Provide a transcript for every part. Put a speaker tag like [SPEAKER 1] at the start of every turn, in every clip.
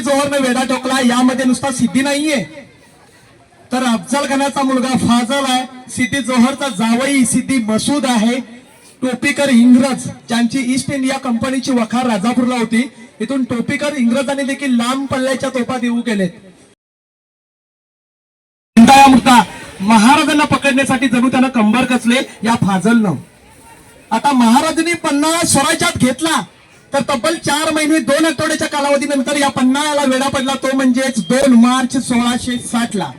[SPEAKER 1] सिद्धी जोहरनं वेढा टोकला यामध्ये नुसता सिद्धी नाहीये. तर अफजल खानाचा मुलगा फाजल आहे. सिद्धी जोहरचा जावई सिद्धी मसूद आहे. टोपीकर इंग्रज ज्यांची ईस्ट इंडिया कंपनीची वखार राजापूरला होती. इथून टोपीकर इंग्रजांनी देखील लांब पल्ल्याच्या तोफा देऊ केलेत. महाराजांना पकडण्यासाठी जणू त्यानं कंबर कसले या फाजलनं. आता महाराजांनी पन्ना स्वराज्यात घेतला. तर तब्बल चार महिने दोन आठवड्याच्या कालावधीनंतर या पन्नाळ्याला वेढा पडला. तो म्हणजेच दोन मार्च सोळाशे साठ ला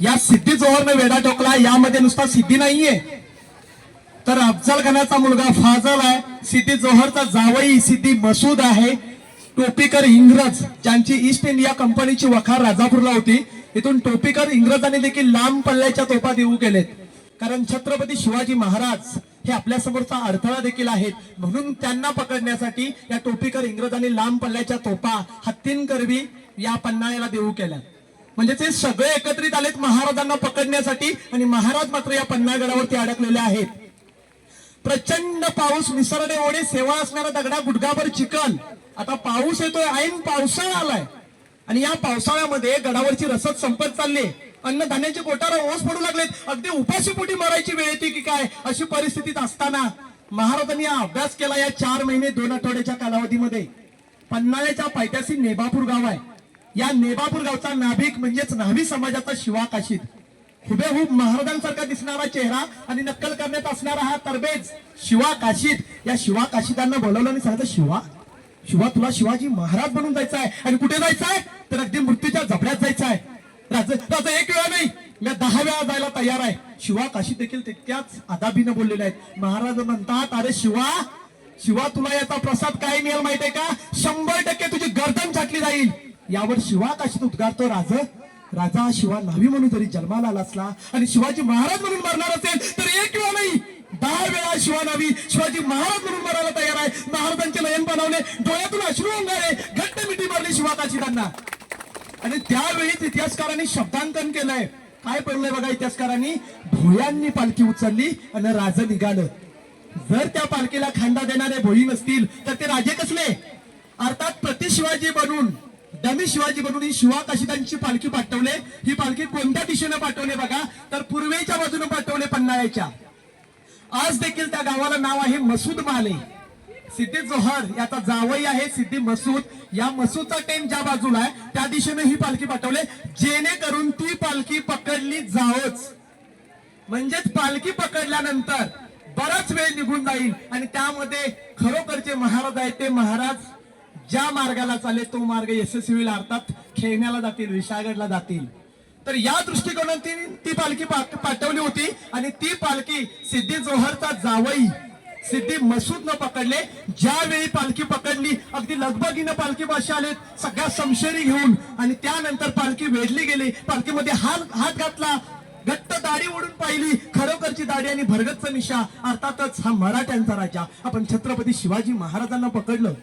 [SPEAKER 1] या सिद्धी जोहरनं वेढा टोकला यामध्ये नुसता सिद्धी नाहीये. तर अफजल खानाचा मुलगा फाजल आहे. सिद्धी जोहरचा जावई सिद्धी मसूद आहे. टोपीकर इंग्रज ज्यांची ईस्ट इंडिया कंपनीची वखार राजापूरला होती. इथून टोपीकर इंग्रजांनी देखील लांब पल्ल्याच्या तोफा देऊ केलेत. कारण छत्रपती शिवाजी महाराज हे आपल्या समोरचा अडथळा देखील आहेत. म्हणून त्यांना पकडण्यासाठी या टोपीकर इंग्रजांनी लांब पल्ल्याच्या तोपा हत्तीन करवी या पन्हाळ्याला देऊ केल्या. म्हणजे ते सगळे एकत्रित आलेत महाराजांना पकडण्यासाठी आणि महाराज मात्र या पन्हाळगडावरती अडकलेले आहेत. प्रचंड पाऊस निसरडे ओढे सेवा असणारा दगडा गुडगाभर चिकन आता पाऊस येतोय ऐन पावसाळा आलाय. आणि या पावसाळ्यामध्ये गडावरची रसद संपत चालली अन्नधान्याचे कोटार ओस पडू लागलेत. अगदी उपाशी पोटी मरायची वेळ येते की काय? अशी परिस्थितीत असताना महाराजांनी हा अभ्यास केला या चार महिने दोन आठवड्याच्या कालावधीमध्ये. पन्हाळ्याच्या पायथ्याशी नेबापूर गाव आहे. या नेबापूर गावचा नाभिक म्हणजेच न्हावी समाजाचा शिवा काशीद. हुबेहूब महाराजांसारखा दिसणारा चेहरा आणि नक्कल करण्यात असणारा हा तरबेज शिवा काशीद. या शिवा काशीदांना बोलवलं आणि सांगितलं शिवा शिवा तुला शिवाजी महाराज बनून जायचं आहे. आणि कुठे जायचं आहे? तर अगदी मृत्यूच्या जबड्यात जायचं आहे. राजा राजा एक वेळा नाही. मी दहा वेळा जायला तयार आहे. शिवा काशी देखील तितक्याच आदाबीनं बोललेल्या आहेत. महाराज म्हणतात अरे शिवा शिवा तुला याचा प्रसाद काय मिळेल माहितीये का? शंभर टक्के तुझी गर्दन छाटली जाईल. यावर शिवा काशीत उद्गारतो राज राजा शिवा नावी म्हणून जरी जन्माला आला असला आणि शिवाजी महाराज म्हणून मरणार असेल तर एक वेळा नाही. दहा वेळा शिवा नावी शिवाजी महाराज म्हणून मरायला तयार आहे. महाराजांचे नयन बनवले डोळ्यातून अश्रू अंगारे घट्ट मिठी मारली शिवा काशीदांना आणि त्यावेळीच इतिहासकारांनी शब्दांकन केलंय. काय पडलंय बघा इतिहासकारांनी? भोयांनी पालखी उचलली आणि राज निघालं. जर त्या पालखीला खांदा देणारे भोई नसतील तर ते राजे कसले? अर्थात प्रति शिवाजी बनून डमी शिवाजी बनून ही शिवा काशिदांची पालखी पाठवले. ही पालखी कोणत्या दिशेने पाठवले बघा? तर पूर्वेच्या बाजूने पाठवले पन्हाळ्याच्या. आज देखील त्या गावाला नाव आहे मसूद माले सिद्धी जोहर याचा जावई आहे सिद्धी मसूद. या मसूदचा टेन ज्या बाजूला आहे त्या दिशेने ही पालखी पाठवले. जेणेकरून ती पालखी पकडली जावच. म्हणजेच पालखी पकडल्यानंतर बराच वेळ निघून जाईल. आणि त्यामध्ये खरोखरचे महाराज आहेत ते महाराज. ज्या मार्गाला चालेल तो मार्ग यशस्वी अर्थात खेळण्याला जातील विशाळगडला जातील. तर या दृष्टिकोनातून ती पालखी पा- पाठवली होती. आणि ती पालखी सिद्धी जोहरचा जावई. सिद्धी मसूद न पकडले. ज्यावेळी पालखी पकडली अगदी लगबगीनं पालखी भाषा आले सगळ्या समशेरी घेऊन आणि त्यानंतर पालखी वेढली गेली. पालखीमध्ये हात हात घातला. घट्ट दाढी ओढून पाहिली. खरोखरची दाढी आणि भरगतचा निशा. अर्थातच हा मराठ्यांचा राजा. आपण छत्रपती शिवाजी महाराजांना पकडलं.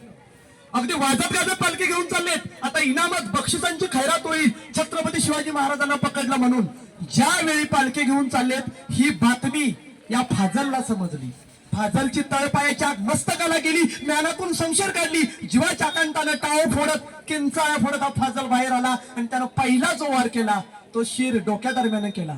[SPEAKER 1] अगदी वाजत गाजत पालखी घेऊन चाललेत. आता इनामात बक्षिसांची खैरात होईल. छत्रपती शिवाजी महाराजांना पकडलं म्हणून. ज्यावेळी पालखी घेऊन चाललेत ही बातमी या फाजलला समजली. फाजलची तळपायाच्या मस्तकाला गेली ज्ञानातून संशय काढली. जीवाच्या कांतानं टाळ फोडत किंचाळा फोडत हा फाजल बाहेर आला आणि त्यानं पहिला जो वार केला तो शिर डोक्या दरम्यान केला.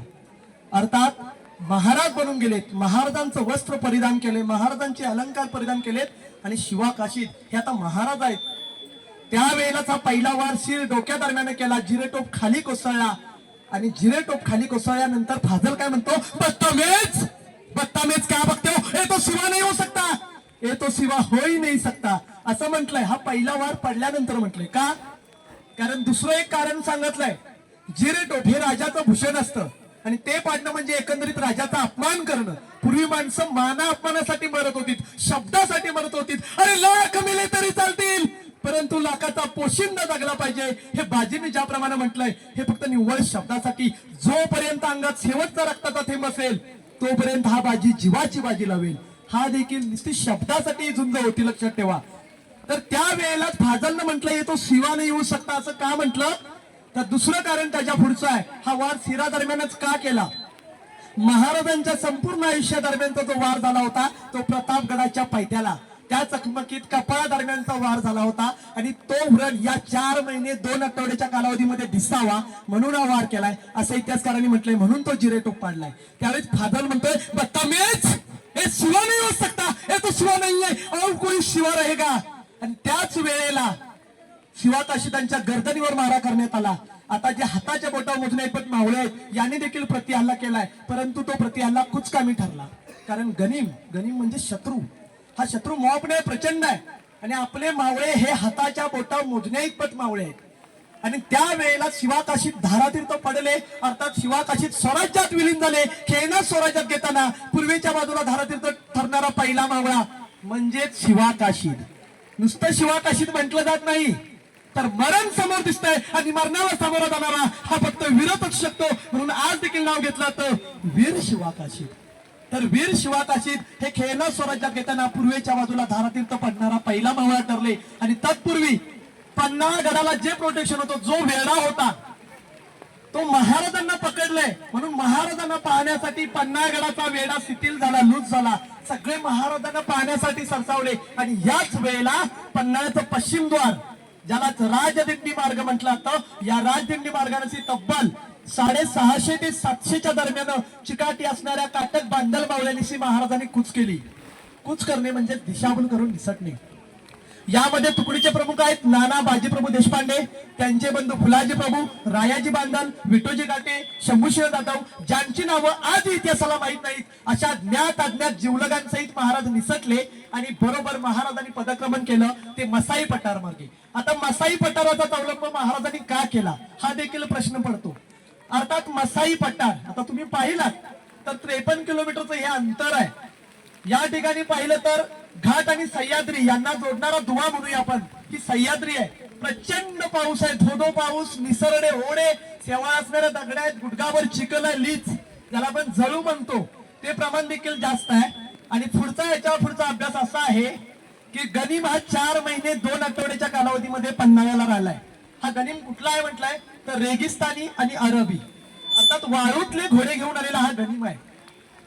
[SPEAKER 1] अर्थात महाराज बनून गेलेत. महाराजांचं वस्त्र परिधान केले महाराजांचे अलंकार परिधान केलेत आणि शिवा काशीद हे आता महाराज आहेत. त्यावेळेलाचा पहिला वार शिर डोक्या दरम्यान केला जिरेटोप खाली कोसळला. आणि जिरेटोप खाली कोसळल्यानंतर फाजल काय म्हणतो? बत्ता मेच का बघते हो? ए तो शिवा नाही हो सकता ए तो शिवा होई नाही सकता असं म्हटलंय. हा पहिला वार पडल्यानंतर म्हटलंय. का? कारण दुसरं एक कारण सांगितलंय. जिरेटोट हे राजाचं भूषण असतं. आणि ते पाडणं म्हणजे एकंदरीत राजाचा अपमान करणं. पूर्वी माणसं माना अपमानासाठी मरत होती शब्दासाठी मरत होती अरे लाख मिले तरी चालतील. परंतु लाखाचा पोशिंदा जगला पाहिजे. हे बाजीने ज्याप्रमाणे म्हटलंय हे फक्त निव्वळ शब्दासाठी जोपर्यंत अंगात शेवटचा रक्ताचा थेंब असेल तोपर्यंत हा बाजी जीवाची बाजी लावेल. हा देखील नुसती शब्दासाठी झुंज होती लक्षात ठेवा. तर त्यावेळेला फाजलनं म्हटलं येतो शिवा नाही येऊ शकता असं का म्हटलं? तर दुसरं कारण त्याच्या पुढचं आहे. हा वार शिरा दरम्यानच का केला? महाराजांच्या संपूर्ण आयुष्या दरम्यानचा जो वार झाला होता तो प्रतापगडाच्या पायथ्याला. त्या चकमकीत कपाळा दरम्यानचा वार झाला होता आणि तो व्रण या चार महिने दोन आठवड्याच्या कालावधीमध्ये दिसावा म्हणून हा वार केलाय असं इतिहासकारांनी म्हटलंय म्हणून तो जिरेटोप पाडलाय. त्यावेळेस फादर म्हणतोय बत्तामेच हे शिवा नाही हो सकता हे तो शिवा नाही आहे और कोई शिवा रहेगा आणि त्याच वेळेला शिवाकाशिदांच्या गर्दनीवर मारा करण्यात आला. आता जे हाताच्या बोटामधून मोजणे पण मावळे आहेत यांनी देखील प्रतिहल्ला केलाय परंतु तो प्रतिहल्ला कुचकामी ठरला. कारण गनिम गनिम म्हणजे शत्रू. हा शत्रू मॉपणे प्रचंड आहे. आणि आपले मावळे हे हाताच्या बोटा मोजण्या इतपत मावळे आहेत. आणि त्यावेळेला शिवाकाशीत धारातीर्थ पडले अर्थात शिवाकाशीत स्वराज्यात विलीन झाले. खेळणं स्वराज्यात घेताना पूर्वेच्या बाजूला धारातीर्थ ठरणारा पहिला मावळा म्हणजेच शिवाकाशीत नुसतं शिवाकाशीत म्हटलं जात नाही तर मरण समोर दिसतंय आणि मरणाला सामोरा जाणारा हा फक्त वीरच शकतो म्हणून आज देखील नाव घेतलं तर वीर शिवाकाशीत तर वीर शिवाकाशीत हे खेळणं स्वराज्यात घेताना पूर्वेच्या बाजूला धारातीर्थ पडणारा पहिला मावळा ठरले. आणि तत्पूर्वी पन्हाळगडाला जे प्रोटेक्शन होतं जो वेळा होता तो महाराजांना पकडलाय. म्हणून महाराजांना पाहण्यासाठी पन्हाळगडाचा वेढा शिथिल झाला लूज झाला. सगळे महाराजांना पाहण्यासाठी सरसावले. आणि याच वेळेला पन्हाळ्याचं पश्चिम द्वार ज्याला राजदिंडी मार्ग म्हटलं जातं या राजदिंडी मार्गाने तब्बल साडेसहाशे ते सातशेच्या दरम्यान चिकाटी असणाऱ्या काटक बांधल मावळ्यांनी महाराजांनी कूच केली. कूच करणे म्हणजे दिशाभूल करून निसटणे. यामध्ये तुकडीचे प्रमुख आहेत नाना बाजीप्रभू देशपांडे त्यांचे बंधू फुलाजी प्रभू रायाजी बांधल विठोजी गाटे शंभूशिव जाधव ज्यांची नावं आज इतिहासाला माहीत नाहीत अशा ज्ञात अज्ञात जीवलगांसहित महाराज निसटले आणि बरोबर महाराजांनी पदक्रमण केलं ते मसाई पठार मार्गे. आता मसाई पठाराचा अवलंब महाराजांनी का केला? हा देखील प्रश्न पडतो. अर्थात मसाई पट्टा आता तुम्ही पाहिलात तर त्रेपन्न किलोमीटरचं हे अंतर आहे. या ठिकाणी पाहिलं तर घाट आणि सह्याद्री यांना जोडणारा दुवा म्हणूया आपण. की सह्याद्री आहे. प्रचंड पाऊस आहे धोधो पाऊस निसरडे ओढे सेवा असणाऱ्या दगड्या आहेत गुडगावर चिखल आहे लीच. ज्याला आपण जळू म्हणतो. ते प्रमाण देखील जास्त आहे. आणि पुढचा याच्यावर पुढचा अभ्यास असा आहे की गनिम हा चार महिने दोन आठवड्याच्या कालावधीमध्ये पन्हाळ्याला राहिलाय. हा गनिम कुठला आहे म्हटलाय? तर रेगिस्तानी आणि अरबी. अर्थात वाळूतले घोडे घेऊन आलेला हा गनिम आहे.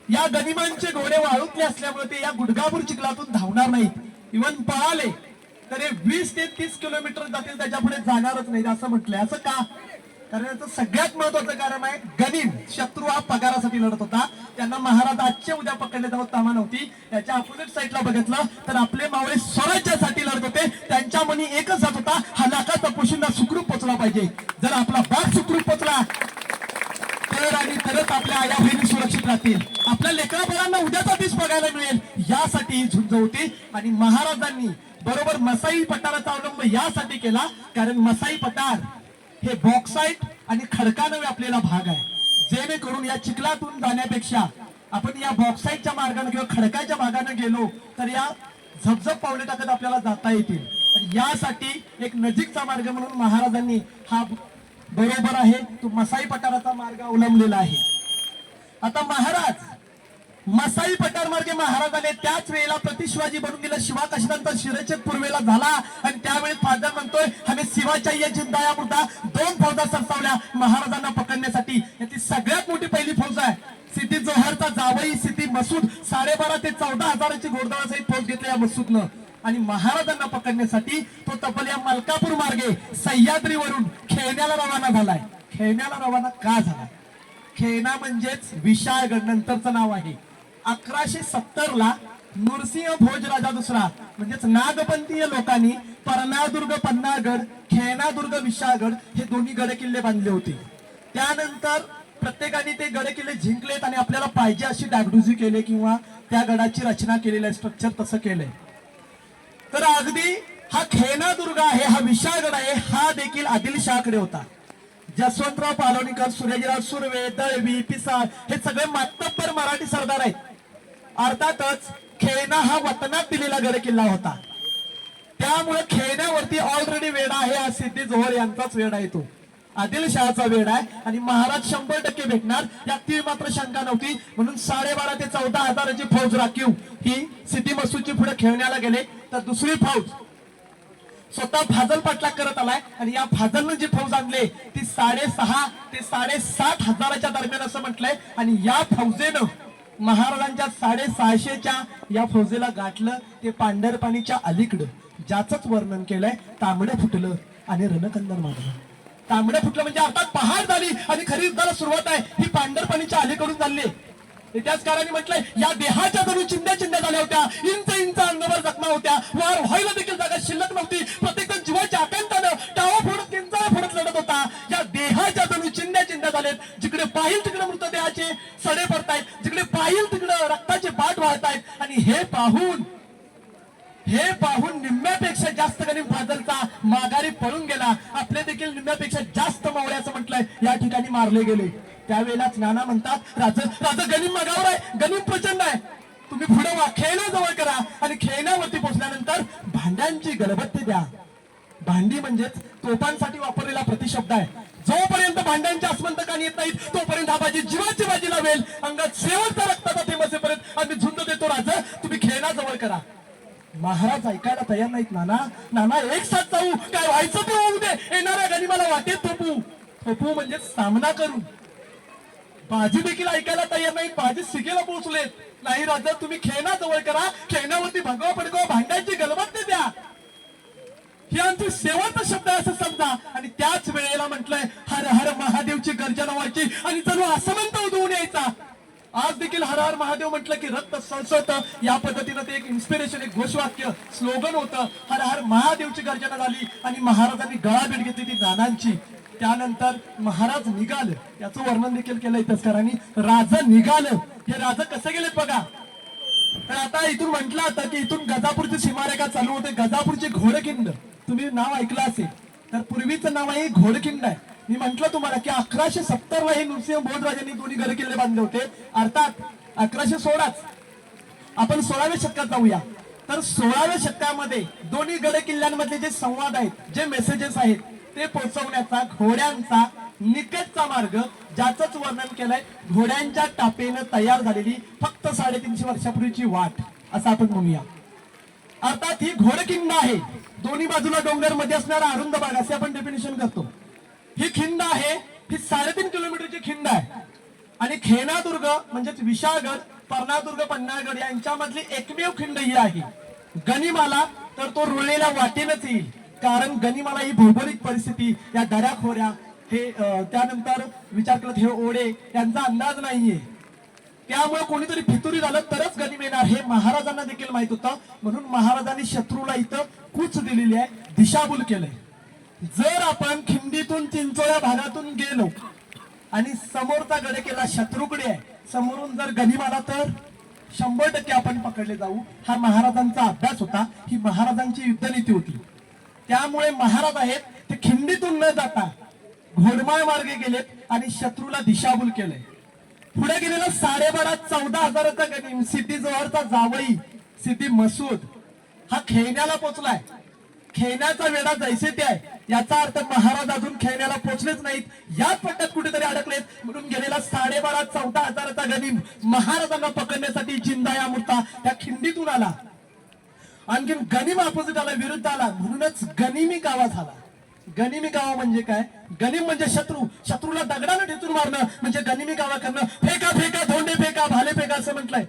[SPEAKER 1] या गनिमांचे घोडे वाळूतले असल्यामुळे ते या गुडगापूर चिखलातून धावणार नाहीत. इव्हन पळाले तर हे वीस ते तीस किलोमीटर जातील त्याच्या पुढे जाणारच नाही असं म्हटलंय. असं का? कारण याचं सगळ्यात महत्वाचं कारण आहे गनिम शत्रू हा पगारासाठी लढत होता. त्यांना महाराज आजचे उद्या पकडण्याचा तामा नव्हती. याच्या अपोजिट साईडला बघितलं तर आपले मावळे स्वराज्यासाठी लढत होते. त्यांच्या मनी एकच जात होता हा सुखरूप पोचला पाहिजे. जर आपला बाप सुखरूप पोचला तर आणि तरच आपल्या आया बहिणी सुरक्षित राहतील. आपल्या लेकराबाळांना उद्याचा दिस बघायला मिळेल. यासाठी ही झुंज होती आणि महाराजांनी बरोबर मसाई पठाराचा अवलंब यासाठी केला कारण मसाई पठार हे बॉक्साईट आणि खडकानं व्यापलेला भाग आहे. जेणेकरून या चिखलातून जाण्यापेक्षा आपण या बॉक्साईटच्या मार्गाने किंवा खडकाच्या भागाने गेलो तर या झपझप पावले टाकत आपल्याला जाता येतील. यासाठी एक नजीकचा मार्ग म्हणून महाराजांनी हा बरोबर आहे. तो मसाई पठाराचा मार्ग अवलंबलेला आहे. आता महाराज मसाई पठार मार्गे महाराज त्याच वेळेला प्रतिशिवाजी बनून गेला. शिवाकाशिदांचा शिरछेद पूर्वेला झाला. आणि त्यावेळी फादर म्हणतोय आम्ही शिवाच्या या जिंदाया मुद्दा दोन फौजा सरसावल्या. महाराजांना पकडण्यासाठी. याची सगळ्यात मोठी पहिली फौज आहे. सिद्धी जोहरचा जावई सिद्धी मसूद साडेबारा ते चौदा हजाराची घोडदळासहित फौज घेतली या मसूदनं. आणि महाराजांना पकडण्यासाठी तो तब्बल या मलकापूर मार्गे सह्याद्रीवरून खेळण्याला रवाना झालाय. खेळण्याला रवाना का झाला? खेळणा म्हणजेच विशाळगड नंतरचं नाव आहे. अकराशे सत्तर ला नृसिंह भोज राजा दुसरा. म्हणजेच नागपंथीय लोकांनी परनादुर्ग पन्नागड खेळणादुर्ग विशाळगड हे दोन्ही गड किल्ले बांधले होते. त्यानंतर प्रत्येकाने ते गड किल्ले जिंकलेत आणि आपल्याला पाहिजे अशी डागडुजी केली किंवा त्या गडाची रचना केलेली आहे स्ट्रक्चर तसं केलंय. तर अगदी हा खेनादुर्ग आहे हा विशाळगड आहे हा देखील आदिलशहाकडे होता. जसवंतराव पालोणीकर सूर्यजीराव सुर्वे दळवी पिसाळ हे सगळे मातब्बर मराठी सरदार आहेत. अर्थातच खेळणा हा वतनात दिलेला गड किल्ला होता. त्यामुळे खेळण्यावरती ऑलरेडी वेडा आहे हा सिद्धी जोहर यांचाच वेडा येतो आदिलशहाचा वेळ आहे आणि महाराज शंभर टक्के भेटणार. यात ती मात्र शंका नव्हती. म्हणून साडेबारा ते चौदा हजाराची फौज राखीव. ही सिद्धी मसूदची पुढे खेळण्याला गेले. तर दुसरी फौज स्वतः फाजल पाटला करत आलाय. आणि या फाजलनं जी फौज आणले ती साडेसहा ते साडेसात हजाराच्या दरम्यान असं म्हटलंय. आणि या फौजेनं महाराजांच्या साडेसहाशेच्या या फौजेला गाठलं ते पांढरपाणीच्या अलीकडं. ज्याचंच वर्णन केलंय तांबडं फुटलं आणि रणकंदन मारलं. तांबडं फुटलं म्हणजे अर्थात पहाड झाली आणि खरी युद्धाला सुरुवात आहे. ही पांढरपाणीच्या अलीकडून चालली आहे. इतिहासकारांनी म्हटलंय या देहाच्या जणू चिंध्या चिंध्या झाल्या होत्या. इंच इंच अंगावर जखमा होत्या. वार व्हायला देखील जागा शिल्लक नव्हती. प्रत्येक जण जीवाच्या आकांतानं टावा फोडत किंचाळा फोडत लढत होता. पाहून हे पाहून निम्म्यापेक्षा जास्त गणित फाजलचा माघारी पळून गेला. आपले देखील निम्म्यापेक्षा जास्त मावळे म्हटलंय. या ठिकाणी मारले गेले. त्यावेळेलाच नाना म्हणतात राज राज गणित मागावर आहे. गणित प्रचंड आहे. तुम्ही पुढे वा खेळणं जवळ करा. आणि खेळण्यावरती पोहोचल्यानंतर भांड्यांची गलबत्ती द्या. भांडी म्हणजेच तोफांसाठी वापरलेला प्रतिशब्द आहे. जोपर्यंत भांड्यांच्या आसमंतकाने येत नाहीत तोपर्यंत हा बाजी जीवाची बाजी लावेल. अंगात शेवटचा रक्ताचा थेंब असेपर्यंत आम्ही झुंज देतो राजा. तुम्ही खेळण्याजवळ करा. महाराज ऐकायला तयार नाहीत नाना. नाना एक साथ जाऊ. काय व्हायचं ते होऊ दे. येणाऱ्या मला वाटेत थोपू. थोपू म्हणजे सामना करू. बाजी देखील ऐकायला तयार नाही बाजी सिगेला पोहोचलेत. नाही राजा तुम्ही खेळणा जवळ करा. खेळण्यावरती भगवा पडगवा भांड्यांची गलबत्ती द्या. हे आमचं शेवटचा शब्द आहे असं समजा. आणि त्याच वेळेला म्हटलंय हर हर महादेवची गर्जना व्हायची आणि जणू असमंत उधळून यायचा. आज देखील हर हर महादेव म्हटलं की रक्त सळसळत. या पद्धतीनं ते एक इन्स्पिरेशन एक घोषवाक्य स्लोगन होतं. हर हर महादेवची गर्जना झाली आणि महाराजांनी गळाभेट घेतली ती नानांची. त्यानंतर महाराज निघाल. याचं वर्णन देखील केलं इतिहासकारांनी. राजा निघालं. हे राजा कसे गेलेत बघा. तर आता इथून म्हटलं आता की इथून गजापूरची सीमारेखा चालू होते. गजापूरची घोडखिंड. तुम्ही नाव ऐकलं असेल तर पूर्वीचं नाव आहे घोडखिंड आहे. मी म्हंटल तुम्हाला की अकराशे सत्तर ला हे नृसिंह बोधराजांनी दोन्ही गड किल्ले बांधले होते. अर्थात अकराशे सोळाच. आपण सोळाव्या शतकात जाऊया. तर सोळाव्या शतकामध्ये दोन्ही गड किल्ल्यांमधले जे संवाद आहेत जे मेसेजेस आहेत ते पोहोचवण्याचा घोड्यांचा निकटचा मार्ग ज्याच वर्णन केलंय घोड्यांच्या टापेनं तयार झालेली फक्त साडेतीनशे वर्षापूर्वीची वाट. असं आपण म्हणूया. अर्थात ही घोडकिंड आहे. दोन्ही बाजूला डोंगरमध्ये असणारा अरुंद भाग असे आपण डेफिनेशन करतो. ही खिंड आहे ही साडेतीन किलोमीटरची खिंड आहे. आणि खेनादुर्ग म्हणजेच विशाळगड पर्णादुर्ग पन्नाळगड यांच्यामधली एकमेव खिंड ही आहे. गनिमाला तर तो रुळलेल्या वाटेनच येईल. कारण गनिमाला ही भौगोलिक परिस्थिती या दऱ्याखोऱ्या हे त्यानंतर विचार करत हे ओढे यांचा अंदाज नाहीये. त्यामुळे कोणीतरी फितुरी झालं तरच गनिम येणार हे महाराजांना देखील माहीत होतं. म्हणून महाराजांनी शत्रूला इथं कूच दिलेली आहे दिशाभूल केलंय. जर आपण खिंडीतून चिंचोळ्या भागातून गेलो आणि समोरचा गड केला शत्रूकडे आहे समोरून जर गनिम आला तर शंभर टक्के आपण पकडले जाऊ. हा महाराजांचा अभ्यास होता. ही महाराजांची युद्धनीती होती. त्यामुळे महाराज आहेत ते खिंडीतून न जाता घोडमाळ मार्गे गेलेत आणि शत्रूला दिशाभूल केलंय. पुढे गेलेला साडेबारा चौदा हजाराचा गनिम सिद्धी जवळचा जावळी सिद्धी मसूद हा खेळण्याला पोचलाय. खेळण्याचा वेळा जैसे ते आहे. याचा अर्थ महाराज अजून खेळण्याला पोचलेच नाहीत. याच पट्ट्यात कुठेतरी अडकलेत. म्हणून गेलेला साडेबारा चौदा हजाराचा गनिम महाराजांना पकडण्यासाठी जिंदा या मूर्ता त्या खिंडीतून आला. आणखीन गनिम अपोजिट आला विरुद्ध आला. म्हणूनच गनिमी गावा झाला. गनिमी गावा म्हणजे काय? गनिम म्हणजे शत्रू. शत्रूला दगडानं ठेचून मारणं म्हणजे गनिमी गावा करणं फेका फेका धोंडे फेका भाले फेका असं म्हटलंय.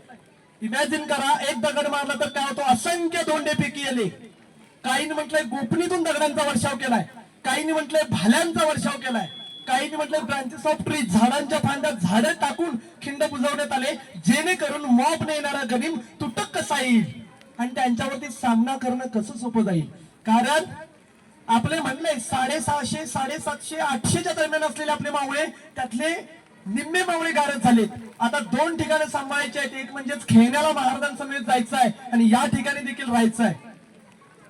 [SPEAKER 1] इमॅजिन करा एक दगड मारला तर काय होतो? असंख्य धोंडे पिकी आले. काहींनी म्हटलंय गोपनीतून दगडांचा वर्षाव केलाय. काहींनी म्हटलंय भाल्यांचा वर्षाव केलाय. काहींनी म्हटलंय ब्रांचेस ऑफ ट्री झाडांच्या फांद्यात झाडे टाकून खिंड बुजवण्यात आले. जेणेकरून मॉब येणारा गनिम तुटक कसा येईल? आणि त्यांच्यावरती सामना करणं कसं सोपं जाईल? कारण आपले म्हणले साडेसहाशे साडेसातशे आठशेच्या दरम्यान असलेले आपले मावळे त्यातले निम्मे मावळे गारद झाले आता दोन ठिकाणं सांभाळायचे आहेत. एक म्हणजेच खेळण्याला महाराजांसमवेत जायचं आहे आणि या ठिकाणी देखील राहायचं आहे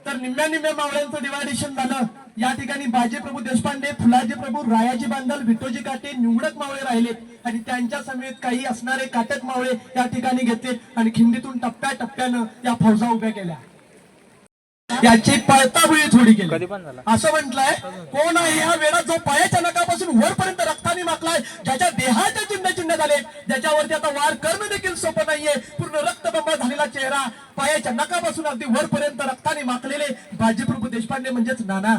[SPEAKER 1] तर निम्म्या निम्म्या मावळ्यांचं डिवायडेशन झालं. या ठिकाणी बाजी प्रभू देशपांडे फुलाजी प्रभू रायाजी बांधल विठोजी काटे निवडक मावळे राहिलेत. आणि त्यांच्या समेत काही असणारे काटक मावळे या ठिकाणी घेतले आणि खिंडीतून टप्प्या टप्प्यानं या फौजा उभ्या केल्या. याची पळताबुळी थोडी केली असं म्हटलंय कोण आहे हा वेळा जो पायाच्या नकापासून वरपर्यंत रक्ताने माकलाय ज्याच्या देहाच्या चिन्ह चिन्ह झाले ज्याच्यावरती आता वार करणं देखील सोपं नाहीये. पूर्ण रक्तबंबा झालेला चेहरा पायाच्या नकापासून अगदी वरपर्यंत रक्ताने माकलेले बाजीप्रभू देशपांडे म्हणजेच नाना.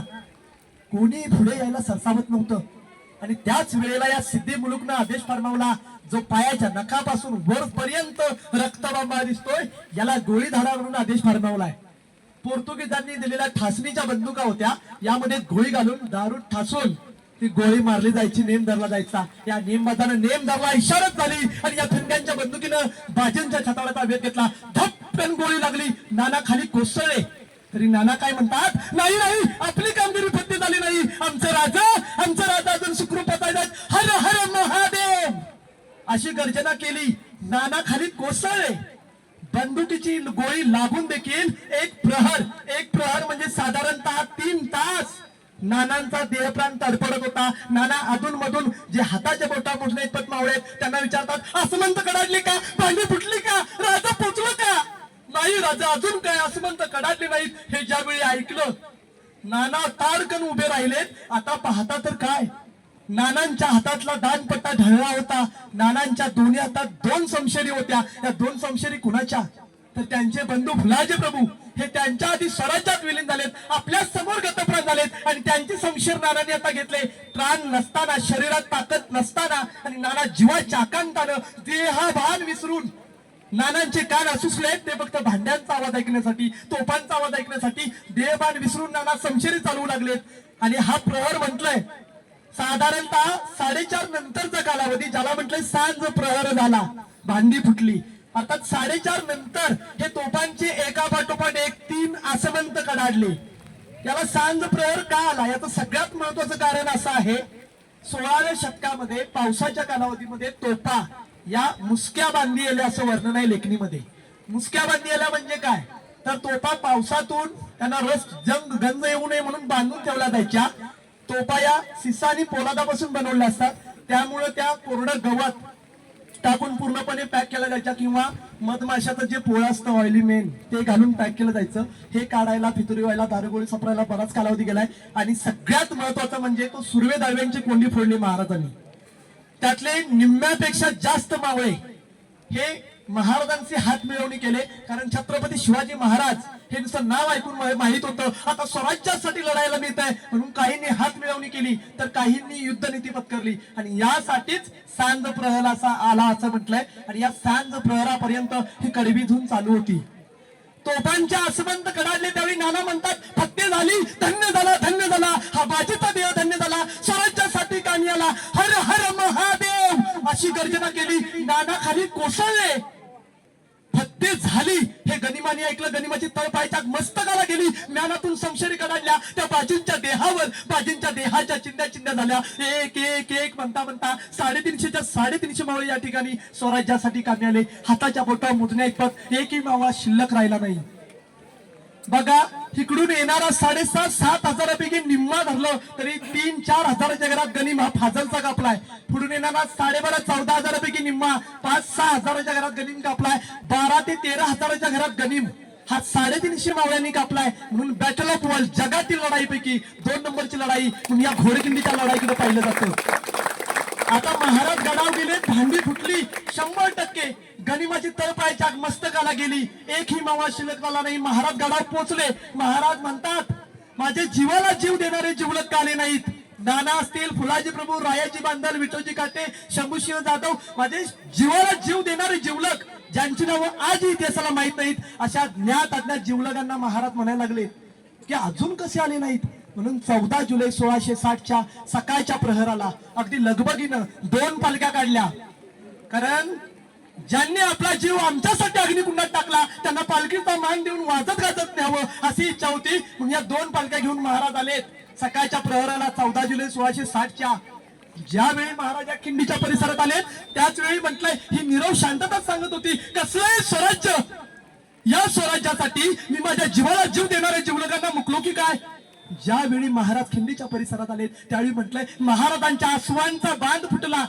[SPEAKER 1] कोणी पुढे यायला सरसावत नव्हतं. आणि त्याच वेळेला या सिद्धी मुलुकनं आदेश फरमावला जो पायाच्या नखापासून वरपर्यंत रक्तबांबा दिसतोय याला गोळी धाडा म्हणून आदेश फरमावलाय. पोर्तुगीजांनी दिलेल्या ठासणीच्या बंदुका होत्या. यामध्ये गोळी घालून दारू ठासून ती गोळी मारली जायची नेम धरला जायचा. या नेमबाजानं नेम धरला इशारत झाली. आणि या थंड्यांच्या बंदुकीनं बाजींच्या छताला ताब्यात घेतला. धप्पन गोळी लागली. नाना खाली कोसळले. तरी नाना काय म्हणतात? नाही नाही आपली कामगिरी पत्ती झाली नाही. आमचं राजा आमचं राजा अजून सुखरूपात हर हर महादेव. अशी गर्जना केली. नाना खाली कोसळले. बंदुकीची गोळी लागून देखील एक प्रहर एक प्रहर म्हणजे साधारणतः तीन तास नानांचा देहप्राण तडफडत होता. नाना अधून मधून जे हाताच्या बोटा मोठले इतपत मावळे त्यांना विचारतात आसमंत कडाडली का? पाणी फुटली का? राजा पोचलो का? नाही राजा अजून काय? आसमंत कडाडली नाहीत. हे ज्यावेळी ऐकलं नाना ताडकन उभे राहिलेत. आता पाहता तर काय? नानांच्या हातातला दानपट्टा ढळला होता. नानांच्या दोन्ही हातात दोन समशेरी होत्या. या दोन समशेरी कुणाच्या? तर त्यांचे बंधू फुलाजे प्रभू. हे त्यांच्या आधी स्वराज्यात विलीन झालेत. आपल्यासमोर गतप्राण झालेत. आणि त्यांचे समशेर नानाने आता घेतले. प्राण नसताना शरीरात ताकद नसताना आणि नाना जीवाच्या आकांतानं देहाभान विसरून. नानांचे कान असुसले ते फक्त भांड्यांचा आवाज ऐकण्यासाठी तोफांचा आवाज ऐकण्यासाठी. देहभान विसरून नाना समशेरी चालवू लागलेत. आणि हा प्रहर म्हटलंय साधारणतः साडेचार नंतरचा कालावधी ज्याला म्हटलं सांज प्रहर झाला भांडी फुटली. अर्थात साडेचार नंतर हे तोफांचे एका पाठोपाठ एक तीन आसमंत कडाडले. याला सांज प्रहर का आला? याचं सगळ्यात महत्वाचं कारण असं आहे सोळाव्या शतकामध्ये पावसाच्या कालावधीमध्ये तोफा या मुसक्या बांधी आल्या असं वर्णन आहे लेखणीमध्ये. मुसक्या बांधी आल्या म्हणजे काय? तर तोफा पावसातून त्यांना रस जंग गंज येऊ नये म्हणून बांधून ठेवल्या जायच्या. तोफा या सिसा आणि पोलादापासून बनवल्या असतात. त्यामुळं त्या कोरडं गवत टाकून पूर्णपणे पॅक केल्या जायच्या किंवा मधमाशाचं जे पोळं असतं ऑइली मेन ते घालून पॅक केलं जायचं. हे काढायला फितुरी व्हायला दारुगोळी सापडायला बराच कालावधी गेलाय. आणि सगळ्यात महत्वाचं म्हणजे तो सुर्वे दाव्यांची कोंडी फोडली महाराजांनी. त्यातले निम्म्यापेक्षा जास्त मावळे हे महाराजांचे हात मिळवणी केले. कारण छत्रपती शिवाजी महाराज हे नुसतं नाव ऐकून माहीत माहीत होतं. आता स्वराज्यासाठी लढायला मिळत आहे. म्हणून काहींनी हात मिळवणी केली तर काहींनी युद्धनीती पत्करली. आणि यासाठीच सांज प्रहर असा आला असं म्हटलंय. आणि या सांज प्रहरापर्यंत ही कडवी धून चालू होती. तोफांच्या आसमंत कडाडले त्यावेळी नाना म्हणतात फत्ते झाली धन्य झाला धन्य झाला. हा बाजीचा देव धन्य झाला. स्वराज्यासाठी कामी आला. हर हर महादेव. अशी गर्जना केली. नाना खाली कोसळले. ते झाली. हे गनिमाने ऐकलं गनिमाची तळपायच्या मस्तकाला गेली. ज्ञानातून संशरी कडाडल्या त्या बाजींच्या देहावर बाजींच्या देहाच्या चिंध्या चिंध्या झाल्या. एक एक एक म्हणता म्हणता साडेतीनशेच्या साडेतीनशे मावळे या ठिकाणी स्वराज्यासाठी कामी आले. हाताच्या बोटा मोजण्या इतपत एकही मावा शिल्लक राहिला नाही. बघा इकडून येणारा साडेसात सात हजारापैकी निम्मा धरलं तरी तीन चार हजाराच्या घरात गनिम हा फाजलचा कापलाय. पुढून येणारा साडेबारा चौदा हजारापैकी निम्मा पाच सहा हजाराच्या घरात गनिम कापलाय. बारा ते तेरा हजाराच्या घरात गनिम. हा साडेतीनशे मावळ्यांनी कापलाय. म्हणून बॅटल ऑफ वर्ल्ड जगातील लढाईपैकी दोन नंबरची लढाई म्हणून या घोडकिंडीच्या लढाईकडे पाहिलं जातं. आता महाराज गडाव गेले भांडी फुटली शंभर टक्के. गनिमाची तळपायच्या मस्तकाला गेली. एकही मावा शिल्लक झाला नाही. महाराज गडावर पोचले महाराज म्हणतात माझे जीवाला जीव देणारे जीवलक आले नाहीत. नाना असतील फुलाजी प्रभू रायाजी बांधल विठोजी काटे शंभूशिव जाधव माझे जीवाला जीव देणारे जीवलक ज्यांची नावं आज इतिहासाला माहीत नाहीत अशा ज्ञात अज्ञात जीवलकांना महाराज म्हणायला लागले की अजून कसे आले नाहीत? म्हणून चौदा जुलै सोळाशे साठच्या सकाळच्या प्रहराला अगदी लगबगीनं दोन पालख्या काढल्या. कारण ज्यांनी आपला जीव आमच्यासाठी अग्निकुंडात टाकला त्यांना पालखीचा मान देऊन वाजत गाजत न्यावं अशी इच्छा होती. म्हणून या दोन पालख्या घेऊन महाराज आलेत. सकाळच्या प्रहराला चौदा जुलै सोळाशे साठच्या ज्यावेळी महाराज या खिंडीच्या परिसरात आले त्याच वेळी म्हटलंय ही निरव शांतता सांगत होती कसलंय स्वराज्य? या स्वराज्यासाठी मी माझ्या जीवाला जीव देणाऱ्या जीवलकांना मुकलो की काय? ज्यावेळी महाराज खिंडीच्या परिसरात आले त्यावेळी म्हटलंय महाराजांच्या आसवांचा बांध फुटला.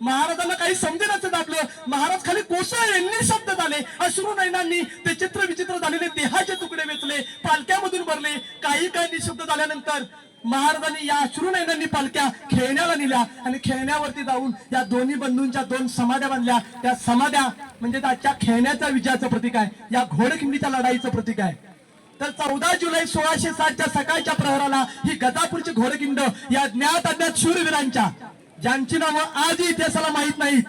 [SPEAKER 1] महाराजांना काही समजेनाचं आपलं महाराज खाली कोसळले शब्द झाले. अश्रू नयनांनी ते चित्र विचित्र झालेले देहाचे तुकडे वेचले पालक्यामधून भरले. काही काही निशब्द झाल्यानंतर महाराजांनी या अश्रू नयनांनी पालख्या खेळण्याला नेल्या आणि खेळण्यावरती जाऊन या दोन्ही बंधूंच्या दोन समाध्या बांधल्या. त्या समाध्या म्हणजे त्याच्या खेळण्याच्या विजयाचं प्रतीक आहे. या घोडखिंडीच्या लढाईचं प्रतीक आहे. तर चौदा जुलै सोळाशे सातच्या सकाळच्या प्रहराला ही गदापूरची घोडकिंड या ज्ञात अज्ञात शूरवीरांच्या ज्यांची नावं आजही इतिहासाला माहीत नाहीत.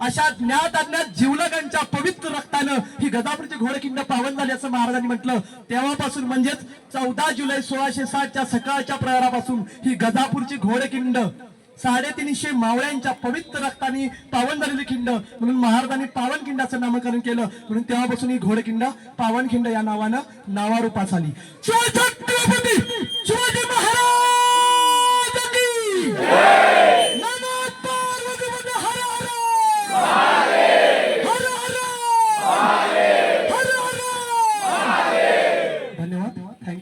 [SPEAKER 1] अशा ज्ञात अज्ञात जीवलगांच्या पवित्र रक्तानं ही गदापूरची घोडकिंड पावन झाली असं महाराजांनी म्हटलं. तेव्हापासून म्हणजेच चौदा जुलै सोळाशे सातच्या सकाळच्या प्रहारापासून ही गदापूरची घोडकिंड साडेतीनशे मावळ्यांच्या पवित्र रक्ताने पावन झालेली खिंड म्हणून महाराजांनी पावनखिंडाचं नामकरण केलं. म्हणून तेव्हापासून ही घोडखिंड पावनखिंड या नावानं नावारूपास आली शिवाजी महाराज की नमः पार्वती हर हर हर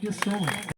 [SPEAKER 1] हर हर हर धन्यवाद थँक्यू सो मच